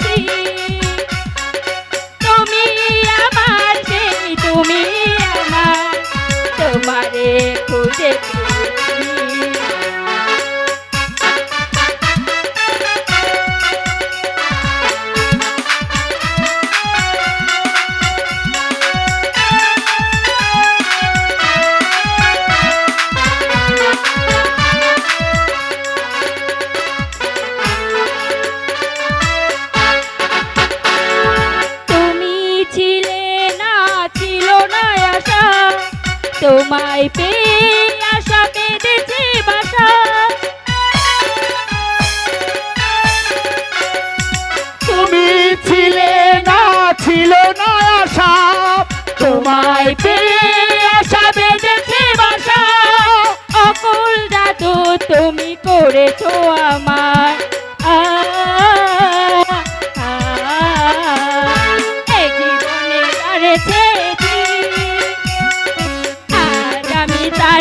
তারে তোমায় পেয়ে আশা বেঁধেছে বাসা তুমি ছিলে না ছিল না আশা তোমায় পেয়ে আশা বেঁধেছে বাসা অকুল জাদু তুমি করেছ আমার আ, জীবনে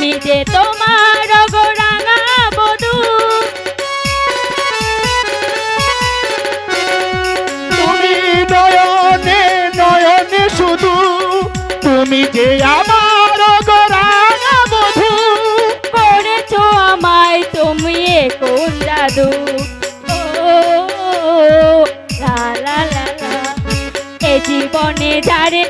আমি যে তোমার গোরাঙা বধু। তুমি নয়নে নয়নে শুধু। তুমি যে আমার গোরাঙা বধূ। করেছ আমায় তুমি কোন জাদু। লা লা লা লা। জীবনে যারে